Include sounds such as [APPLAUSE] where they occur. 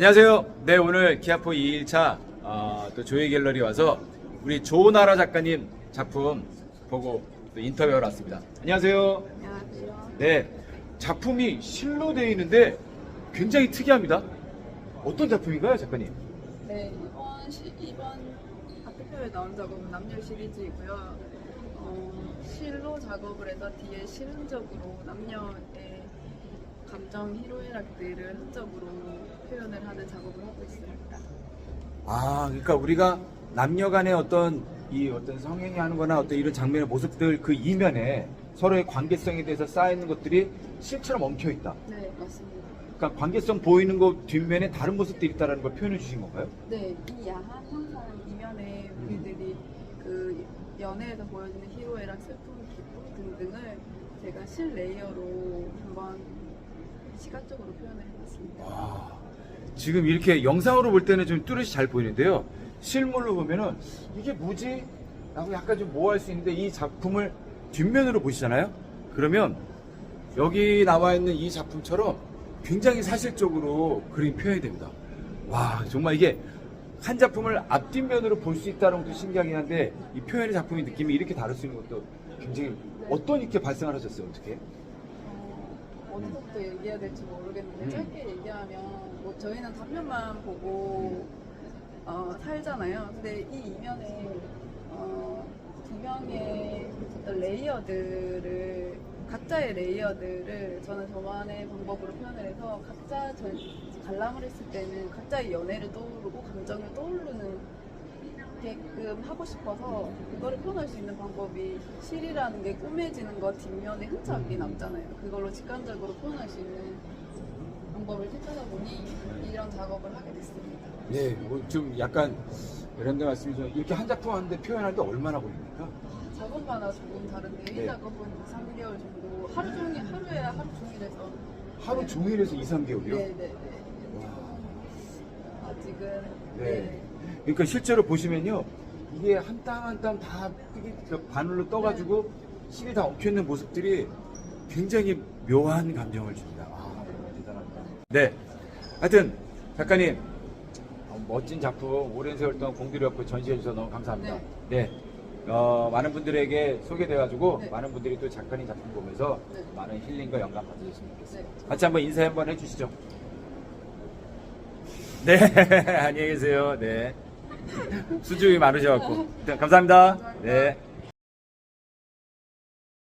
안녕하세요. 네, 오늘 기아포 2일차 어, 또 조회 갤러리 와서 우리 조나라 작가님 작품 보고 또 인터뷰하러 왔습니다. 안녕하세요. 안녕하세요. 네, 작품이 실로 되어 있는데 굉장히 특이합니다. 어떤 작품인가요, 작가님? 네, 이번 시, 이번 학교표에 나온 작업은 남녀 시리즈이고요. 어, 실로 작업을 해서 뒤에 실험적으로 남녀의 감정 희로애락들을 흔적으로 표현을 하는 작업을 하고 있습니다. 아, 그러니까 우리가 남녀 간의 어떤 이 어떤 성행위 하는 거나 어떤 이런 장면의 모습들 그 이면에 서로의 관계성에 대해서 쌓여있는 것들이 실처럼 엉켜 있다. 네, 맞습니다. 그러니까 관계성 보이는 거 뒷면에 다른 모습들이 있다는 걸 표현해 주신 건가요? 네, 이 야한 항상 이면에 우리들이 그 연애에서 보여지는 희로애락, 슬픔, 기쁨 등등을 제가 실 레이어로 한번 시각적으로 표현을 해봤습니다. 와, 지금 이렇게 영상으로 볼 때는 좀 뚜렷이 잘 보이는데요. 실물로 보면은 이게 뭐지? 라고 약간 좀 모호할 수 있는데 이 작품을 뒷면으로 보시잖아요? 그러면 여기 나와 있는 이 작품처럼 굉장히 사실적으로 그림 표현이 됩니다. 와, 정말 이게 한 작품을 앞뒷면으로 볼 수 있다는 것도 신기하긴 한데 이 표현의 작품의 느낌이 이렇게 다를 수 있는 것도 굉장히 어떤 이렇게 발생을 하셨어요? 어떻게? 어, 어디서부터 얘기해야 될지 모르겠는데 음. 짧게 얘기하면 뭐 저희는 단면만 보고 어, 살잖아요. 근데 이 이면에 어, 두 명의 어떤 레이어들을 각자의 레이어들을 저는 저만의 방법으로 표현을 해서 각자 저, 관람을 했을 때는 각자의 연애를 떠오르고 감정을 떠오르는 게끔 하고 싶어서 그거를 표현할 수 있는 방법이 실이라는 게 꾸며지는 것 뒷면에 흔적이 남잖아요. 그걸로 직관적으로 표현할 수 있는 방법을 찾아다 보니 이런 작업을 하게 됐습니다. 네, 뭐 좀 약간 이런 데 말씀이 좀 이렇게 한 작품 하는데 표현할 때 얼마나 걸립니까? 작업마다 조금 다른데 네. 이 작업은 2, 3개월 정도 하루 종일 하루에 하루 종일 해서 하루 종일에서 2, 3개월이요? 네 네 네 네. 네. 그러니까 실제로 보시면요. 이게 한 땀 한 땀 다 바늘로 떠가지고 실이 다 엉켜있는 모습들이 굉장히 묘한 감정을 줍니다. 아, 대단합니다. 네. 하여튼, 작가님, 어, 멋진 작품 오랜 세월 동안 공들여 전시해주셔서 너무 감사합니다. 네. 어, 많은 분들에게 소개돼가지고 네. 많은 분들이 또 작가님 작품 보면서 네. 많은 힐링과 영감 받으셨으면 좋겠습니다. 네. 같이 한번 인사 한번 해주시죠. 네, [LAUGHS] 안녕히 계세요. 네. 수줍이 많으셔갖고. 일단 감사합니다. 네.